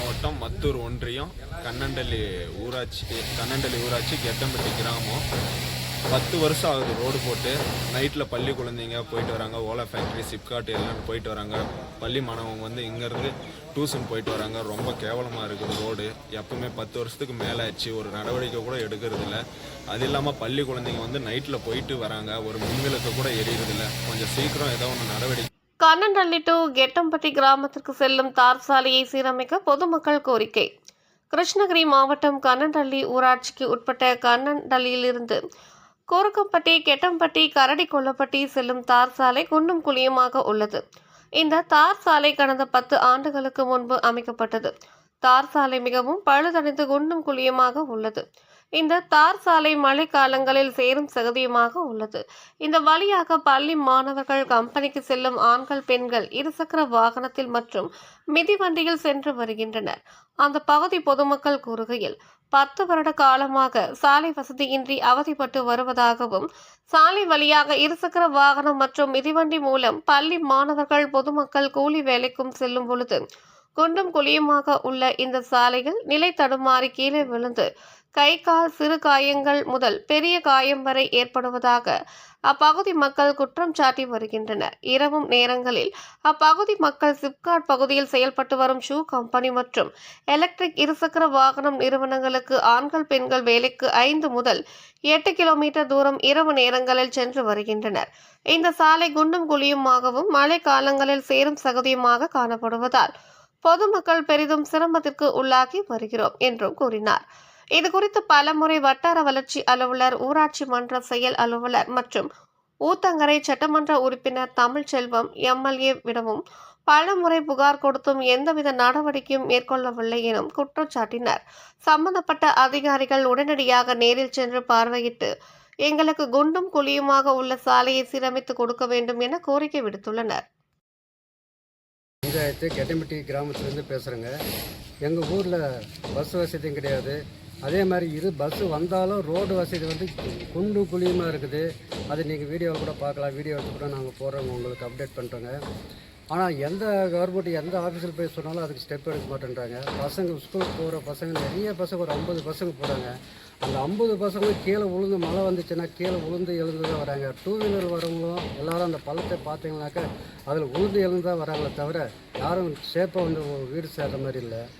மாவட்டம் மத்தூர் ஒன்றியம் கண்ணண்டல்லி ஊராட்சி கண்ணண்டல்லி ஊராட்சி கெட்டம்பட்டி கிராமம். பத்து வருஷம் ஆகுது ரோடு போட்டு. நைட்டில் பள்ளி குழந்தைங்க போயிட்டு வராங்க. ஓலா ஃபேக்ட்ரி சிப்காட் எல்லாம் போயிட்டு வராங்க. பள்ளி மாணவங்க வந்து இங்கேருந்து டியூஷன் போயிட்டு வராங்க. ரொம்ப கேவலமாக இருக்குது ரோடு. எப்பவுமே பத்து வருஷத்துக்கு மேலே ஆச்சு ஒரு நடவடிக்கை கூட எடுக்கிறதில்ல. அது இல்லாமல் பள்ளி குழந்தைங்க வந்து நைட்டில் போயிட்டு வராங்க. ஒரு மின்விளக்கு கூட எரியறதில்ல. கொஞ்சம் சீக்கிரம் ஏதோ ஒன்று நடவடிக்கை கண்ணண்டள்ளி டு கெட்டம்பட்டி கிராமத்திற்கு செல்லும் தார் சாலையை சீரமைக்க பொதுமக்கள் கோரிக்கை. கிருஷ்ணகிரி மாவட்டம் கண்ணன்டள்ளி ஊராட்சிக்கு உட்பட்ட கண்ணன்டள்ளியிலிருந்து கோரக்கம்பட்டி கெட்டம்பட்டி கரடி கொல்லப்பட்டி செல்லும் தார் சாலை குண்டும் குழியுமாக உள்ளது. இந்த தார் சாலை கடந்த பத்து ஆண்டுகளுக்கு முன்பு அமைக்கப்பட்டது. தார் சாலை மிகவும் பழுதடைந்து குண்டும் குழியுமாக உள்ளது. இந்த தார் சாலை மழை காலங்களில் சேரும் சகதியுமாக உள்ளது. இந்த வழியாக பள்ளி மாணவர்கள் கம்பெனிக்கு செல்லும் ஆண்கள் பெண்கள் இருசக்கர வாகனத்தில் மற்றும் மிதிவண்டியில் சென்று வருகின்றனர். அந்த பகுதி பொதுமக்கள் கூறுகையில் பத்து வருட காலமாக சாலை வசதியின்றி அவதிப்பட்டு வருவதாகவும் சாலை வழியாக இருசக்கர வாகனம் மற்றும் மிதிவண்டி மூலம் பள்ளி மாணவர்கள் பொதுமக்கள் கூலி வேலைக்கும் செல்லும் பொழுது குண்டும் குழியுமாக உள்ள இந்த சாலையில் நிலை தடுமாறி கீழே விழுந்து கை கால் சிறு காயங்கள் முதல் பெரிய காயம் வரை ஏற்படுவதாக அப்பகுதி மக்கள் குற்றம் சாட்டி வருகின்றனர். இரவும் நேரங்களில் அப்பகுதி மக்கள் சிப்காட் பகுதியில் செயல்பட்டு வரும் ஷூ கம்பெனி மற்றும் எலக்ட்ரிக் இருசக்கர வாகனம் நிறுவனங்களுக்கு ஆண்கள் பெண்கள் வேலைக்கு ஐந்து முதல் எட்டு கிலோமீட்டர் தூரம் இரவு நேரங்களில் சென்று வருகின்றனர். இந்த சாலை குண்டும் குழியுமாகவும் மழை காலங்களில் சேரும் சகதியுமாக காணப்படுவதால் பொதுமக்கள் பெரிதும் சிரமத்திற்கு உள்ளாகி வருகிறோம் என்றும் கூறினார். இது குறித்து பலமுறை வட்டார வளர்ச்சி அலுவலர் ஊராட்சி மன்ற செயல் அலுவலர் மற்றும் ஊத்தங்கரை சட்டமன்ற உறுப்பினர் தமிழ்ச்செல்வம் எம்எல்ஏ விடவும் பலமுறை புகார் கொடுத்தும் எந்தவித நடவடிக்கையும் மேற்கொள்ளவில்லை எனும் குற்றம் சாட்டினர் சம்பந்தப்பட்ட அதிகாரிகள் உடனடியாக நேரில் சென்று பார்வையிட்டு எங்களுக்கு குண்டும் குழியுமாக உள்ள சாலையை சீரமைத்து கொடுக்க வேண்டும் என கோரிக்கை விடுத்துள்ளனர். பஞ்சாயத்து கெட்டம்பட்டி கிராமத்துலேருந்து பேசுகிறேங்க எங்கள் ஊரில் பஸ் வசதியும் கிடையாது. அதே மாதிரி இரு பஸ்ஸு வந்தாலும் ரோடு வசதி வந்து குண்டு குழியுமாக இருக்குது. அது நீங்கள் வீடியோவில் கூட பார்க்கலாம். வீடியோ எடுத்து கூட நாங்கள் போடுறோங்க. உங்களுக்கு அப்டேட் பண்ணுறோங்க ஆனால் எந்த கவர்மெண்ட் எந்த ஆஃபீஸில் போய் சொன்னாலும் அதுக்கு ஸ்டெப் எடுக்க மாட்டேன்றாங்க. பசங்க ஸ்கூலுக்கு போகிற பசங்க நிறைய பசங்க ஒரு ஐம்பது பசங்க போகிறாங்க அந்த ஐம்பது பசங்க கீழே விழுந்து மழை வந்துச்சுன்னா கீழே விழுந்து எழுந்து தான் வராங்க. டூ வீலர் வரவங்களும் எல்லாரும் அந்த பள்ளத்தை பார்த்தீங்கன்னாக்கா அதில் உழுந்து எழுந்து தான் வராங்களே தவிர யாரும் சேஃபாக வந்து வீடு சேர்ற மாதிரி இல்லை.